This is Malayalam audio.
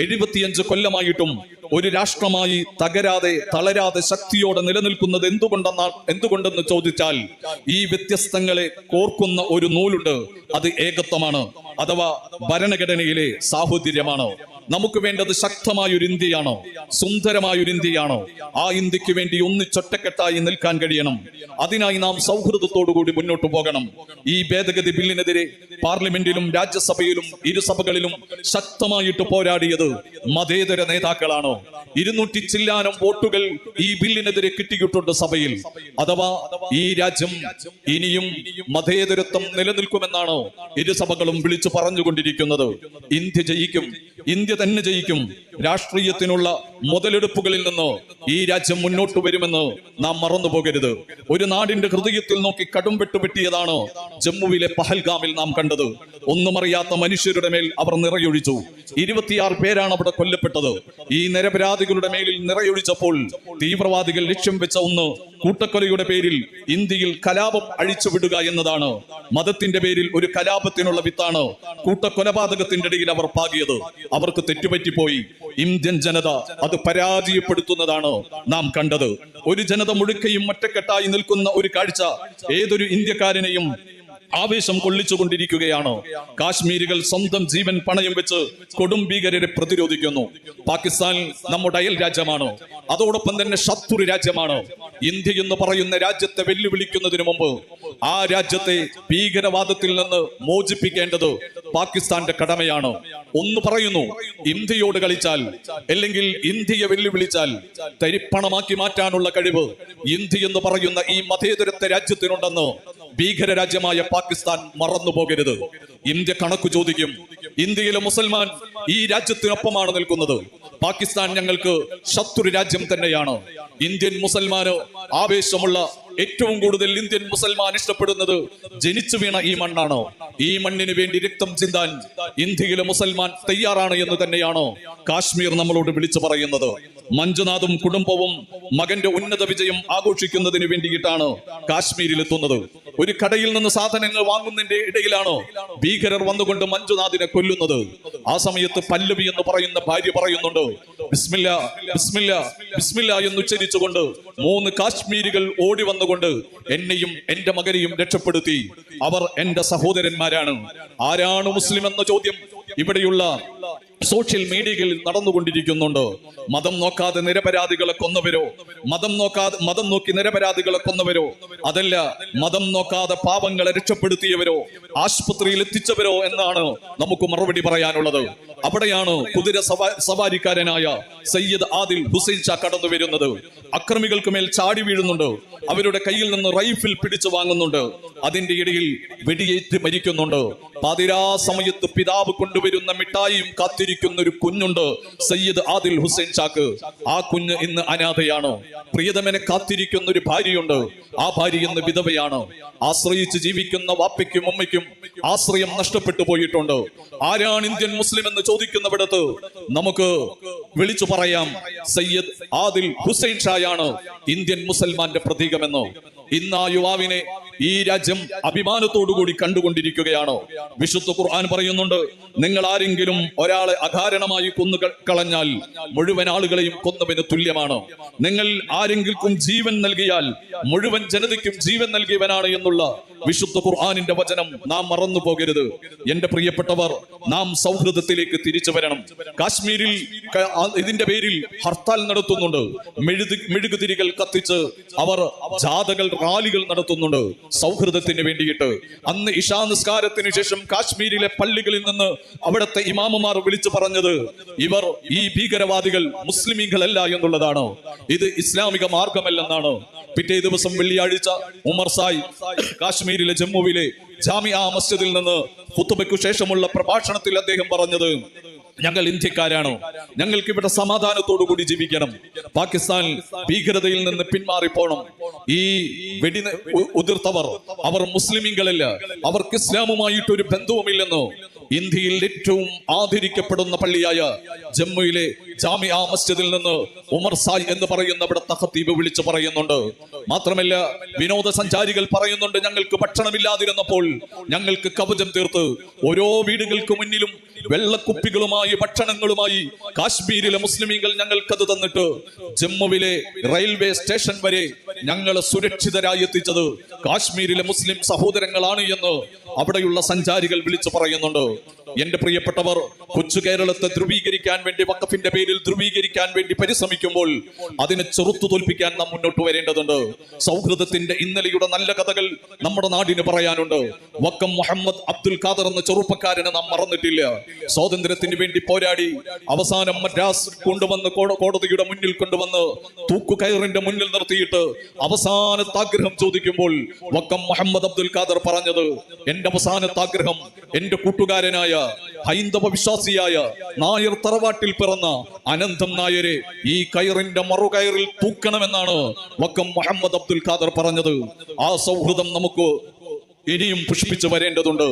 എഴുപത്തിയഞ്ച് കൊല്ലമായിട്ടും ഒരു രാഷ്ട്രമായി തകരാതെ തളരാതെ ശക്തിയോടെ നിലനിൽക്കുന്നത് എന്തുകൊണ്ടെന്ന എന്തുകൊണ്ടെന്ന് ചോദിച്ചാൽ ഈ വ്യത്യസ്തങ്ങളെ കോർക്കുന്ന ഒരു നൂലുണ്ട്. അത് ഏകത്വമാണ്. അഥവാ ഭരണഘടനയിലെ സാഹോദര്യമാണ്? നമുക്ക് വേണ്ടത് ശക്തമായ ഒരു ഇന്ത്യയാണോ? സുന്ദരമായ ഒരു ഇന്ത്യയാണോ? ആ ഇന്ത്യയ്ക്ക് വേണ്ടി ഒന്നിച്ചൊറ്റക്കെട്ടായി നിൽക്കാൻ കഴിയണം. അതിനായി നാം സൗഹൃദത്തോടുകൂടി മുന്നോട്ട് പോകണം. ഈ ഭേദഗതി ബില്ലിനെതിരെ പാർലമെന്റിലും രാജ്യസഭയിലും ഇരുസഭകളിലും ശക്തമായിട്ട് പോരാടിയത് മതേതര നേതാക്കളാണോ? ഇരുന്നൂറ്റി ചില്ലാനം വോട്ടുകൾ ഈ ബില്ലിനെതിരെ കിട്ടിയിട്ടുണ്ട് സഭയിൽ. അഥവാ ഈ രാജ്യം ഇനിയും മതേതരത്വം നിലനിൽക്കുമെന്നാണോ ഇരുസഭകളും വിളിച്ചു പറഞ്ഞുകൊണ്ടിരിക്കുന്നത്? ഇന്ത്യ ജയിക്കും. ഇന്ത്യ തന്നെ ജയിക്കും. രാഷ്ട്രീയത്തിനുള്ള മുതലെടുപ്പുകളിൽ നിന്ന് ഈ രാജ്യം മുന്നോട്ട് വരുമെന്ന് നാം മറന്നു പോകരുത്. ഒരു നാടിന്റെ ഹൃദയത്തിൽ നോക്കി കടും വെട്ടുപെട്ടിയതാണ് ജമ്മുവിലെ പഹൽഗാമിൽ നാം കണ്ടത്. ഒന്നും അറിയാത്ത മനുഷ്യരുടെ മേൽ അവർ നിറയൊഴിച്ചു. ഇരുപത്തിയാറ് പേരാണ് അവിടെ കൊല്ലപ്പെട്ടത്. ഈ നിരപരാധികളുടെ മേലിൽ നിറയൊഴിച്ചപ്പോൾ തീവ്രവാദികൾ ലക്ഷ്യം വെച്ച ഒന്ന് കൂട്ടക്കൊലയുടെ പേരിൽ ഇന്ത്യയിൽ കലാപം അഴിച്ചുവിടുക എന്നതാണ്. മതത്തിന്റെ പേരിൽ ഒരു കലാപത്തിനുള്ള വിത്താണ് കൂട്ടക്കൊലപാതകത്തിന്റെ ഇടയിൽ അവർ പാകിയത്. അവർക്ക് തെറ്റുപറ്റിപ്പോയി. ഇന്ത്യൻ ജനത അത് പരാജയപ്പെടുത്തുന്നതാണ് നാം കണ്ടത്. ഒരു ജനത മുഴുക്കയും ഒറ്റക്കെട്ടായി നിൽക്കുന്ന ഒരു കാഴ്ച ഏതൊരു ഇന്ത്യക്കാരനെയും ആവേശം കൊള്ളിച്ചുകൊണ്ടിരിക്കുകയാണ്. കാശ്മീരികൾ സ്വന്തം ജീവൻ പണയം വെച്ച് കൊടും ഭീകരരെ പ്രതിരോധിക്കുന്നു. പാകിസ്ഥാൻ നമ്മുടെ അയൽ രാജ്യമാണ്. അതോടൊപ്പം തന്നെ ശത്രു രാജ്യമാണ്. ഇന്ത്യ എന്ന് പറയുന്ന രാജ്യത്തെ വെല്ലുവിളിക്കുന്നതിന് മുമ്പ് ആ രാജ്യത്തെ ഭീകരവാദത്തിൽ നിന്ന് മോചിപ്പിക്കേണ്ടത് പാകിസ്ഥാന്റെ കടമയാണ്. ഒന്ന് പറയുന്നു ഇന്ത്യയോട് കളിച്ചാൽ അല്ലെങ്കിൽ ഇന്ത്യയെ വെല്ലുവിളിച്ചാൽ തരിപ്പണമാക്കി മാറ്റാനുള്ള കഴിവ് ഇന്ത്യ എന്ന് പറയുന്ന ഈ മതേതരത്തെ രാജ്യത്തിനുണ്ടെന്ന് ഭീകര രാജ്യമായ പാകിസ്ഥാൻ മറന്നു പോകരുത്. ഇന്ത്യ കണക്ക് ചോദിക്കും ഇന്ത്യയിലെ മുസൽമാൻ ഈ രാജ്യത്തിനൊപ്പമാണ് നിൽക്കുന്നത്. പാകിസ്ഥാൻ ഞങ്ങൾക്ക് ശത്രു രാജ്യം തന്നെയാണ്. ഇന്ത്യൻ മുസൽമാനോ ആവേശമുള്ള ഏറ്റവും കൂടുതൽ ഇന്ത്യൻ മുസൽമാൻ ഇഷ്ടപ്പെടുന്നത് ജനിച്ചു വീണ ഈ മണ്ണാണോ? ഈ മണ്ണിന് വേണ്ടി രക്തം ചിന്താൻ ഇന്ത്യയിലെ മുസൽമാൻ തയ്യാറാണ് എന്ന് തന്നെയാണോ കാശ്മീർ നമ്മളോട് വിളിച്ചു പറയുന്നത്? മഞ്ജുനാഥും കുടുംബവും മകന്റെ ഉന്നത വിജയം ആഘോഷിക്കുന്നതിന് വേണ്ടിയിട്ടാണ് കാശ്മീരിൽ എത്തുന്നത് ഒരു കടയിൽ നിന്ന് സാധനങ്ങൾ വാങ്ങുന്നതിന്റെ ഇടയിലാണോ? ഭീകരർ വന്നുകൊണ്ട് മഞ്ജുനാഥിനെ കൊല്ലുന്നത്. ആ സമയത്ത് പല്ലവി എന്ന് പറയുന്ന ഭാര്യ പറയുന്നുണ്ട് ബിസ്മില്ല ബിസ്മില്ല ബിസ്മില്ല എന്ന് ഉച്ചരിച്ചുകൊണ്ട് മൂന്ന് കാശ്മീരികൾ ഓടി വന്നുകൊണ്ട് എന്നെയും എന്റെ മകനെയും രക്ഷപ്പെടുത്തി. അവർ എന്റെ സഹോദരന്മാരാണ്. ആരാണ് മുസ്ലിം എന്ന ചോദ്യം ഇവിടെയുള്ള സോഷ്യൽ മീഡിയകളിൽ നടന്നുകൊണ്ടിരിക്കുന്നുണ്ട്. മതം നോക്കാതെ നിരപരാധികളെ കൊന്നവരോ മതം നോക്കാതെ മതം നോക്കി നിരപരാധികളെ കൊന്നവരോ അതല്ല മതം നോക്കാതെ പാപങ്ങളെ രക്ഷപ്പെടുത്തിയവരോ ആശുപത്രിയിൽ എത്തിച്ചവരോ എന്നാണ് നമുക്ക് മറുപടി പറയാനുള്ളത്. അവിടെയാണ് കുതിര സവാരിക്കാരനായ സയ്യിദ് ആദിൽ ഹുസൈൻ ഷാ കടന്നു വരുന്നത്. അക്രമികൾക്ക് മേൽ ചാടി വീഴുന്നുണ്ട്. അവരുടെ കയ്യിൽ നിന്ന് റൈഫിൽ പിടിച്ചു വാങ്ങുന്നുണ്ട്. അതിന്റെ ഇടയിൽ വെടിയേറ്റ് മരിക്കുന്നുണ്ട്. പാതിരാ സമയത്ത് പിതാവ് കൊണ്ടുവരുന്ന മിഠായിയും കാത്തിരിക്കുന്ന ഒരു കുഞ്ഞുണ്ട് സയ്യിദ് ആദിൽ ഹുസൈൻ ചാക്ക് ആ കുഞ്ഞ് ഇന്ന് അനാഥയാണ്. പ്രിയതമനെ കാത്തിരിക്കുന്ന ഒരു ഭാര്യയുണ്ട്. ആ ഭാര്യ ഇന്ന് വിധവയാണ്. ആശ്രയിച്ച് ജീവിക്കുന്ന വാപ്പയ്ക്കും ഉമ്മയ്ക്കും ആശ്രയം നഷ്ടപ്പെട്ടു പോയിട്ടുണ്ട്. ആരാണ് ഇന്ത്യൻ മുസ്ലിം എന്ന് ചോദിക്കുന്നവിടത്ത് നമുക്ക് വിളിച്ചു പറയാം. സയ്യദ് ആദിൽ ഹുസൈൻ ഷായാണ് ഇന്ത്യൻ മുസൽമാന്റെ പ്രതീകമെന്നോ. ഇന്ന് ആ യുവാവിനെ ഈ രാജ്യം അഭിമാനത്തോടുകൂടി കണ്ടുകൊണ്ടിരിക്കുകയാണോ? വിശുദ്ധ ഖുർആൻ പറയുന്നുണ്ട് നിങ്ങൾ ആരെങ്കിലും ഒരാളെ അകാരണമായി കൊന്നു കളഞ്ഞാൽ മുഴുവൻ ആളുകളെയും കൊന്നവന് തുല്യമാണ്. നിങ്ങൾ ആരെങ്കിലും ജീവൻ നൽകിയാൽ മുഴുവൻ ജനതയ്ക്കും ജീവൻ നൽകിയവനാണ് എന്നുള്ള വിശുദ്ധ ഖുർആാനിന്റെ വചനം നാം മറന്നു പോകരുത്. എന്റെ പ്രിയപ്പെട്ടവർ നാം സൗഹൃദത്തിലേക്ക് തിരിച്ചു വരണം. കാശ്മീരിൽ ഇതിന്റെ പേരിൽ ഹർത്താൽ നടത്തുന്നുണ്ട്. മെഴുതു മെഴുകുതിരികൾ കത്തിച്ച് അവർ ജാഥകൾ റാലികൾ നടത്തുന്നുണ്ട്. സൗഹൃദത്തിന് വേണ്ടിയിട്ട്. അന്ന് ഇഷാ നിസ്കാരത്തിന് ശേഷം കാശ്മീരിലെ പള്ളികളിൽ നിന്ന് അവിടുത്തെ ഇമാമുമാർ വിളിച്ചു പറഞ്ഞത് ഇവർ ഈ ഭീകരവാദികൾ മുസ്ലിമീങ്ങളല്ല എന്നുള്ളതാണ്. ഇത് ഇസ്ലാമിക മാർഗമല്ലെന്നാണ്. പിറ്റേ ദിവസം വെള്ളിയാഴ്ച ഉമർ സായ് കാശ്മീരിലെ ജമ്മുവിലെ ജാമിയ മസ്ജിദിൽ നിന്ന് കുത്തുബയ്ക്കു ശേഷമുള്ള പ്രഭാഷണത്തിൽ അദ്ദേഹം പറഞ്ഞത് ഞങ്ങൾ ഇന്ത്യക്കാരാണ്? ഞങ്ങൾക്ക് ഇവിടെ സമാധാനത്തോടു കൂടി ജീവിക്കണം. പാകിസ്ഥാൻ ഭീകരതയിൽ നിന്ന് പിന്മാറിപ്പോണം ഈ വെടി ഉതിർത്തവർ അവർ മുസ്ലിമീങ്ങളല്ല. അവർക്ക് ഇസ്ലാമുമായിട്ട് ഒരു ബന്ധവുമില്ലെന്ന്? ഇന്ത്യയിൽ ഏറ്റവും ആദരിക്കപ്പെടുന്ന പള്ളിയായ ജമ്മുയിലെ ജാമിയ മസ്ജിദിൽ നിന്ന് ഉമർ സായ് എന്ന് പറയുന്ന ഇവിടെ തഹത്തീബ് വിളിച്ചു പറയുന്നുണ്ട്. മാത്രമല്ല വിനോദസഞ്ചാരികൾ പറയുന്നുണ്ട് ഞങ്ങൾക്ക് ഭക്ഷണമില്ലാതിരുന്നപ്പോൾ ഞങ്ങൾക്ക് കവചം തീർത്ത് ഓരോ വീടുകൾക്ക് മുന്നിലും വെള്ളക്കുപ്പികളുമായി ഭക്ഷണങ്ങളുമായി കാശ്മീരിലെ മുസ്ലിമീങ്ങൾ ഞങ്ങൾക്കത് തന്നിട്ട് ജമ്മുവിലെ റെയിൽവേ സ്റ്റേഷൻ വരെ ഞങ്ങളെ സുരക്ഷിതരായി എത്തിച്ചത് കാശ്മീരിലെ മുസ്ലിം സഹോദരങ്ങളാണ് എന്ന് അവിടെയുള്ള സഞ്ചാരികൾ വിളിച്ചു പറയുന്നുണ്ട്. എന്റെ പ്രിയപ്പെട്ടവർ കൊച്ചു കേരളത്തെ ധ്രുവീകരിക്കാൻ വേണ്ടി വക്കഫിന്റെ പേരിൽ ധ്രുവീകരിക്കാൻ വേണ്ടി പരിശ്രമിക്കുമ്പോൾ അതിനെ ചെറുത്തു തോൽപ്പിക്കാൻ നാം മുന്നോട്ട് വരേണ്ടതുണ്ട്. സൗഹൃദത്തിന്റെ ഇന്നലെയുടെ നല്ല കഥകൾ നമ്മുടെ നാടിന് പറയാനുണ്ട്. വക്കം മുഹമ്മദ് അബ്ദുൽ ഖാദർ എന്ന ചെറുപ്പക്കാരനെ നാം മറന്നിട്ടില്ല. സ്വാതന്ത്ര്യത്തിന് വേണ്ടി പോരാടി അവസാനം മദ്രാസ് കൊണ്ടുവന്ന് കോട- കോടതിയുടെ മുന്നിൽ കൊണ്ടുവന്ന് തൂക്കുകയറിന്റെ മുന്നിൽ നിർത്തിയിട്ട് അവസാനത്തെ ആഗ്രഹം ചോദിക്കുമ്പോൾ വക്കം മുഹമ്മദ് അബ്ദുൽ ഖാദർ പറഞ്ഞത് എന്റെ അവസാനത്തെ ആഗ്രഹം എന്റെ കൂട്ടുകാരനായ ഹൈന്ദവ വിശ്വാസിയായ നായർ തറവാട്ടിൽ പിറന്ന അനന്തം നായരെ ഈ കയറിന്റെ മറുകയറിൽ തൂക്കണമെന്നാണ് വക്കം മുഹമ്മദ് അബ്ദുൽ ഖാദർ പറഞ്ഞത്. ആ സൗഹൃദം നമുക്ക് ഇനിയും പുഷ്പിച്ചു വരേണ്ടതുണ്ട്.